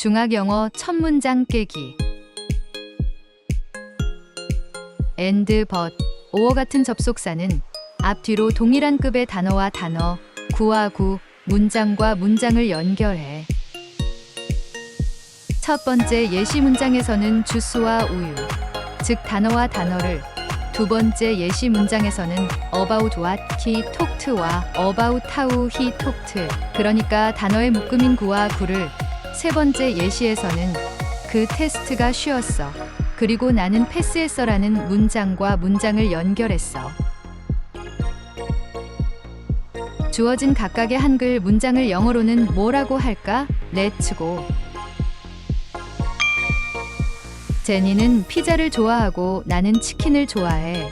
중학 영어 첫 문장 깨기 and but 오어 같은 접속사는 앞뒤로 동일한 급의 단어와 단어, 구와 구, 문장과 문장을 연결해. 첫 번째 예시 문장에서는 주스와 우유, 즉 단어와 단어를 두 번째 예시 문장에서는 about what he talked와 about how he talked 그러니까 단어의 묶음인 구와 구를 세 번째 예시에서는 그 테스트가 쉬웠어 그리고 나는 패스했어라는 문장과 문장을 연결했어 주어진 각각의 한글 문장을 영어로는 뭐라고 할까? 렛츠고 제니는 피자를 좋아하고 나는 치킨을 좋아해.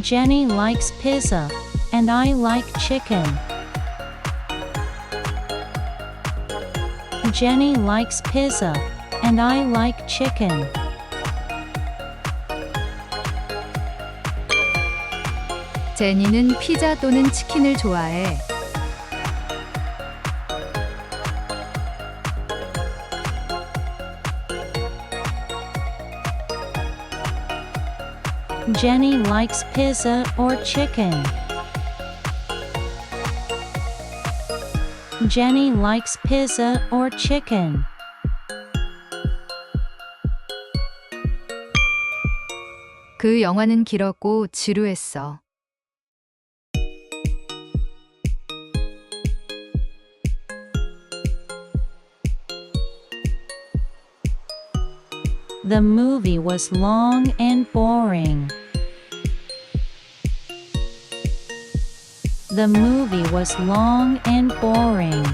Jenny likes pizza, and I like chicken. Jenny likes pizza, and I like chicken. 제니는 피자 또는 치킨을 좋아해. Jenny likes pizza or chicken. Jenny likes pizza or chicken. 그 영화는 길었고 지루했어. The movie was long and boring. The movie was long and boring.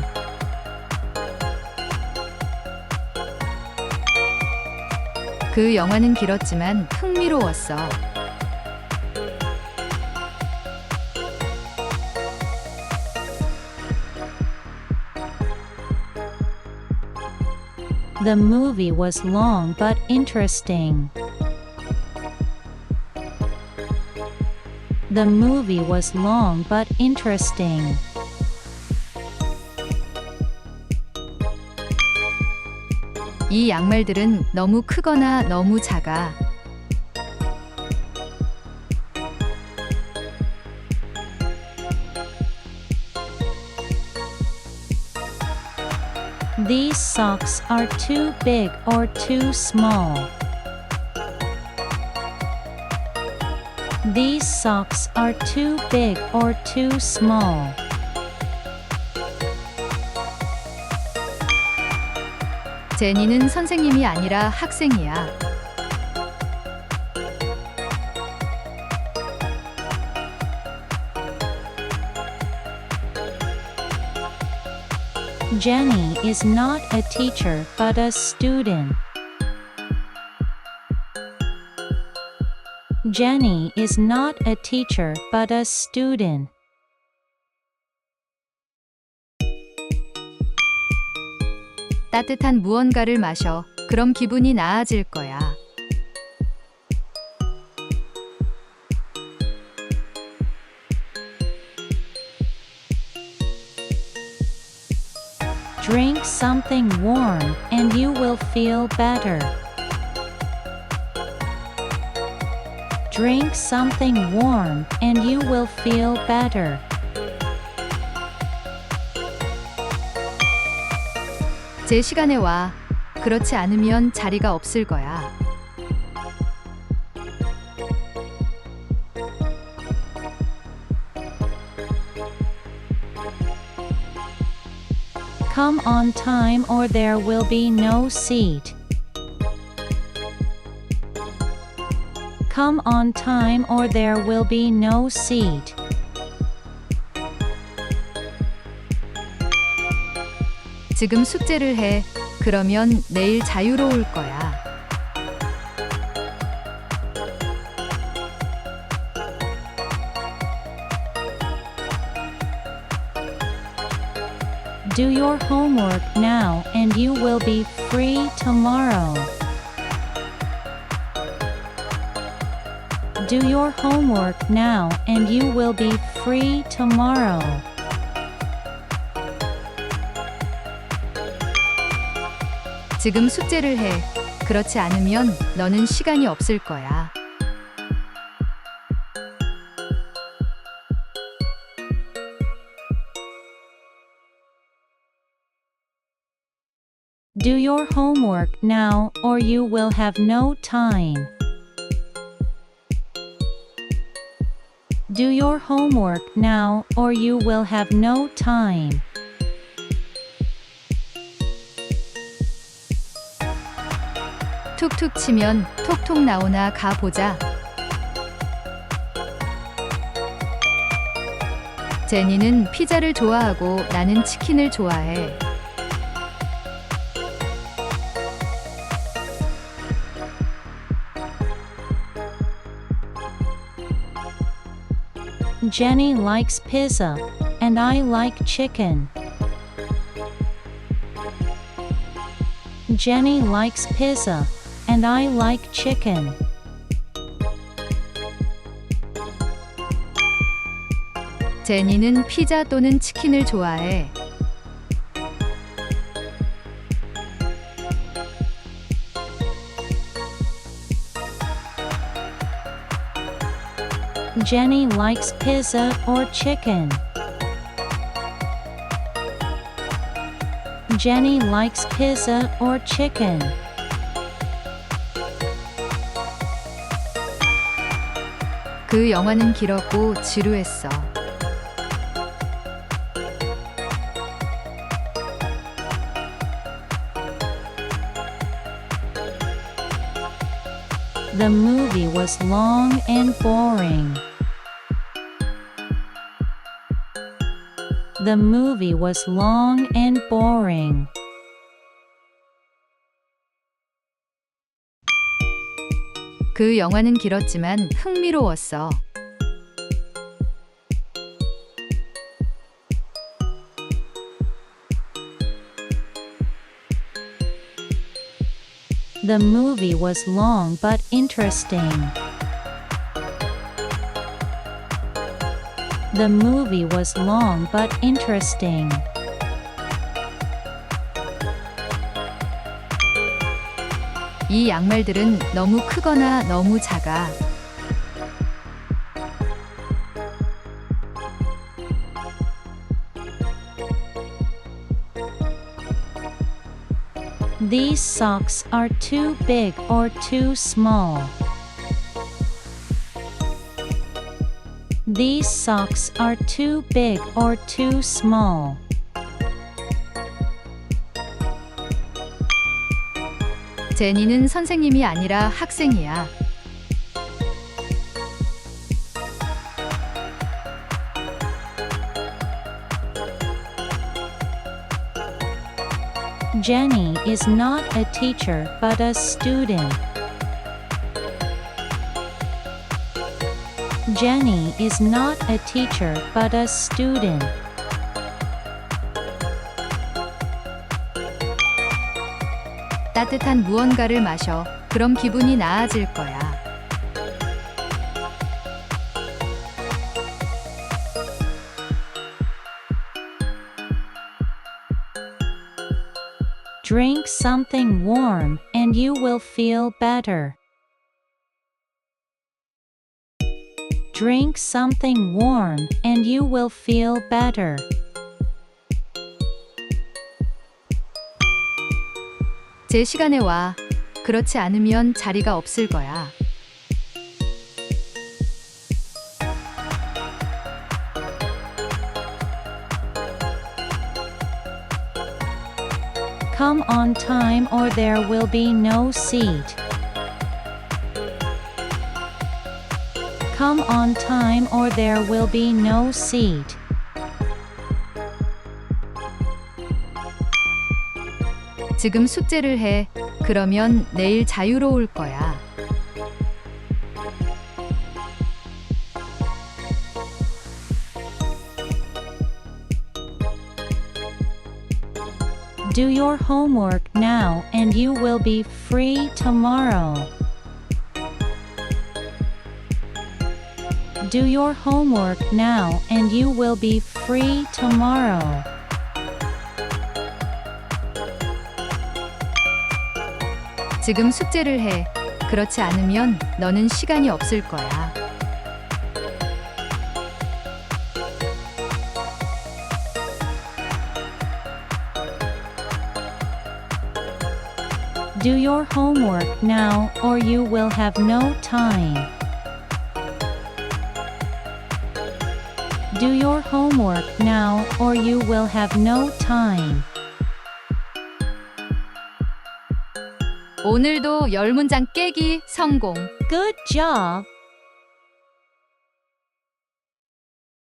그 영화는 길었지만 흥미로웠어. The movie was long but interesting. The movie was long but interesting. 이 양말들은 너무 크거나 너무 작아. These socks are too big or too small. These socks are too big or too small. 제니는 선생님이 아니라 학생이야. Jenny is not a teacher but a student. Jenny is not a teacher but a student. 따뜻한 무언가를 마셔. 그럼 기분이 나아질 거야. Drink something warm and you will feel better. Drink something warm and you will feel better. 제 시간에 와. 그렇지 않으면 자리가 없을 거야. Come on time or there will be no seat. Come on time or there will be no seat. 지금 숙제를 해. 그러면 내일 자유로울 거야. Do your homework now and you will be free tomorrow. Do your homework now and you will be free tomorrow. 지금 숙제를 해. 그렇지 않으면 너는 시간이 없을 거야. Do your homework now or you will have no time. Do your homework now or you will have no time. 툭툭 치면 톡톡 나오나 가 보자. 제니는 피자를 좋아하고 나는 치킨을 좋아해. Jenny likes pizza, and I like chicken. Jenny likes pizza, and I like chicken. 제니는 피자 또는 치킨을 좋아해. Jenny likes pizza or chicken. Jenny likes pizza or chicken. 그 영화는 길었고 지루했어. The movie was long and boring. The movie was long and boring. 그 영화는 길었지만 흥미로웠어. The movie was long but interesting. The movie was long but interesting. 이 양말들은 너무 크거나 너무 작아. These socks are too big or too small. These socks are too big or too small. 제니는 선생님이 아니라 학생이야. Jenny is not a teacher but a student. Jenny is not a teacher but a student. 따뜻한 무언가를 마셔. 그럼 기분이 나아질 거야. Drink something warm and you will feel better. Drink something warm and you will feel better. 제 시간에 와. 그렇지 않으면 자리가 없을 거야. Come on time or there will be no seat. Come on time or there will be no seat. 지금 숙제를 해. 그러면 내일 자유로울 거야. Do your homework now and you will be free tomorrow. Do your homework now and you will be free tomorrow. 지금 숙제를 해. 그렇지 않으면 너는 시간이 없을 거야. Do your homework now or you will have no time. Do your homework now or you will have no time. 오늘도 열 문장 깨기 성공. Good job!